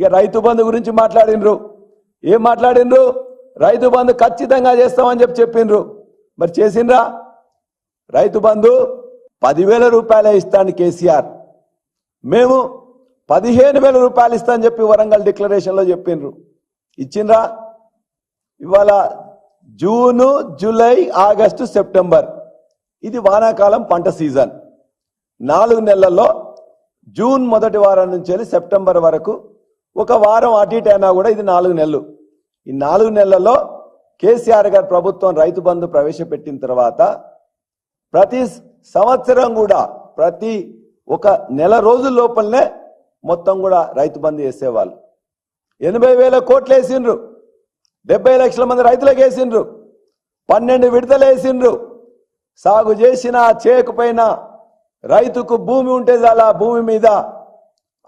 ఇక రైతు బంధు గురించి మాట్లాడినరు. ఏం మాట్లాడినరు? రైతు బంధు ఖచ్చితంగా చేస్తామని చెప్పి చెప్పిండ్రు. మరి చేసిండ్రా? రైతు బంధు పదివేల రూపాయలే ఇస్తాను కేసీఆర్. మేము పదిహేను వేల రూపాయలు ఇస్తామని చెప్పి వరంగల్ డిక్లరేషన్లో చెప్పిండ్రు. ఇచ్చిండ్రా? ఇవాళ జూను జూలై ఆగస్టు సెప్టెంబర్. ఇది వానాకాలం పంట సీజన్. నాలుగు నెలల్లో జూన్ మొదటి వారం నుంచి వెళ్ళి సెప్టెంబర్ వరకు ఒక వారం అటు ఇటు అయినా కూడా ఇది నాలుగు నెలలు. ఈ నాలుగు నెలల్లో కేసీఆర్ గారు ప్రభుత్వం రైతు బంధు ప్రవేశపెట్టిన తర్వాత ప్రతి సంవత్సరం కూడా ప్రతి ఒక నెల రోజుల లోపలనే మొత్తం కూడా రైతు బంధు వేసేవాళ్ళు. ఎనభై వేల కోట్లు వేసిండ్రు. డెబ్బై లక్షల మంది రైతులకు వేసిండ్రు. పన్నెండు విడతలు వేసిండ్రు. సాగు చేసినా చేయకపోయినా రైతుకు భూమి ఉంటే చాలా భూమి మీద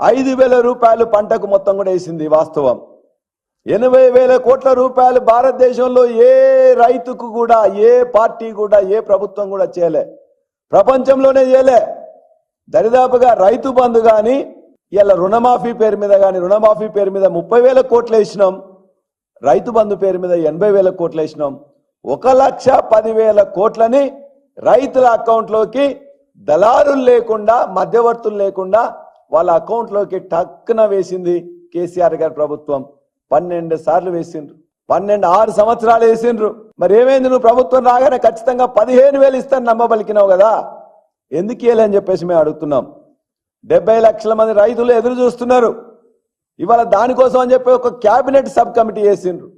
ఐదు వేల రూపాయలు పంటకు మొత్తం కూడా వేసింది వాస్తవం. ఎనభై వేల కోట్ల రూపాయలు భారతదేశంలో ఏ రైతుకు కూడా ఏ పార్టీ కూడా ఏ ప్రభుత్వం కూడా చేయలే. ప్రపంచంలోనే చేయలే. దరిదాపుగా రైతు బంధు కానీ ఇలా రుణమాఫీ పేరు మీద కానీ రుణమాఫీ పేరు మీద ముప్పై వేల కోట్లు వేసినాం. రైతు బంధు పేరు మీద ఎనభై వేల కోట్లు వేసినాం. ఒక లక్ష పదివేల కోట్లని రైతుల అకౌంట్లోకి దళారులు లేకుండా మధ్యవర్తులు లేకుండా వాళ్ళ అకౌంట్లోకి టక్కున వేసింది కేసీఆర్ గారి ప్రభుత్వం. పన్నెండు సార్లు వేసిండ్రు. పన్నెండు ఆరు సంవత్సరాలు వేసిండ్రు. మరి ఏమైంది? నువ్వు ప్రభుత్వం రాగానే ఖచ్చితంగా పదిహేను వేలు ఇస్తాను నమ్మబలికినావు కదా. ఎందుకు ఇయ్యలే అని చెప్పేసి మేము అడుగుతున్నాం. డెబ్బై లక్షల మంది రైతులు ఎదురు చూస్తున్నారు. ఇవాళ దానికోసం అని చెప్పి ఒక క్యాబినెట్ సబ్ కమిటీ వేసిండ్రు.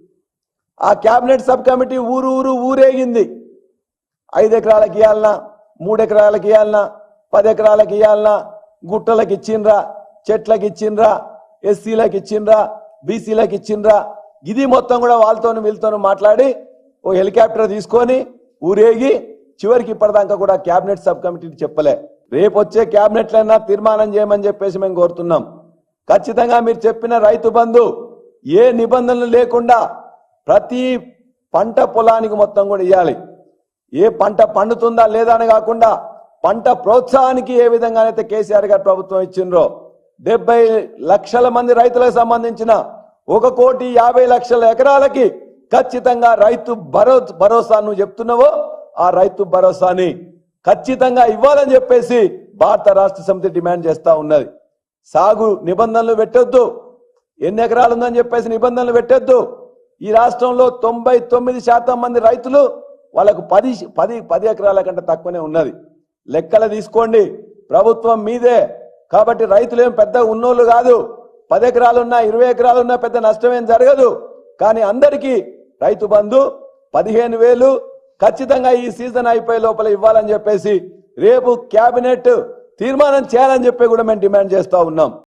ఆ క్యాబినెట్ సబ్ కమిటీ ఊరు ఊరు ఊరేగింది. ఐదు ఎకరాలకు ఇవ్వాలనా మూడు ఎకరాలకు ఇవ్వాలనా పది ఎకరాలకు ఇవ్వాలనా గుట్టలకు ఇచ్చిండ్రా చెట్లకు ఇచ్చిండ్రా ఎస్సీలకు ఇచ్చిండ్రా బీసీలకు ఇచ్చిండ్రా ఇది మొత్తం కూడా వాళ్ళతోనూ వీళ్ళతోనూ మాట్లాడి ఓ హెలికాప్టర్ తీసుకొని ఊరేగి చివరికి ఇప్పటిదాకా కూడా క్యాబినెట్ సబ్ కమిటీకి చెప్పలే. రేపు వచ్చే క్యాబినెట్లైనా తీర్మానం చేయమని చెప్పేసి మేము కోరుతున్నాం. ఖచ్చితంగా మీరు చెప్పిన రైతు బంధు ఏ నిబంధనలు లేకుండా ప్రతి పంట పొలానికి మొత్తం కూడా ఇవ్వాలి ఏ పంట పండుతుందా లేదా అని కాకుండా పంట ప్రోత్సాహానికి ఏ విధంగానైతే కేసీఆర్ గారు ప్రభుత్వం ఇచ్చిండ్రో డెబ్బై లక్షల మంది రైతులకు సంబంధించిన ఒక కోటి యాభై లక్షల ఎకరాలకి ఖచ్చితంగా రైతు భరో భరోసా నువ్వు చెప్తున్నావో ఆ రైతు భరోసాని ఖచ్చితంగా ఇవ్వాలని చెప్పేసి భారత రాష్ట్ర సమితి డిమాండ్ చేస్తా ఉన్నది. సాగు నిబంధనలు పెట్టొద్దు. ఎన్ని ఎకరాలు ఉందని చెప్పేసి నిబంధనలు పెట్టొద్దు. ఈ రాష్ట్రంలో తొంభై తొమ్మిది శాతం మంది రైతులు వాళ్ళకు పది పది పది ఎకరాల కంటే తక్కువనే ఉన్నది. లెక్కలు తీసుకోండి. ప్రభుత్వం మీదే. కాబట్టి రైతులు ఏం పెద్ద ఉన్నోళ్ళు కాదు. పది ఎకరాలున్నా ఇరవై ఎకరాలున్నా పెద్ద నష్టమేం జరగదు. కానీ అందరికీ రైతు బంధు పదిహేను వేలు ఖచ్చితంగా ఈ సీజన్ అయిపోయే లోపల ఇవ్వాలని చెప్పేసి రేపు క్యాబినెట్ తీర్మానం చేయాలని చెప్పి కూడా మేము డిమాండ్ చేస్తూ ఉన్నాం.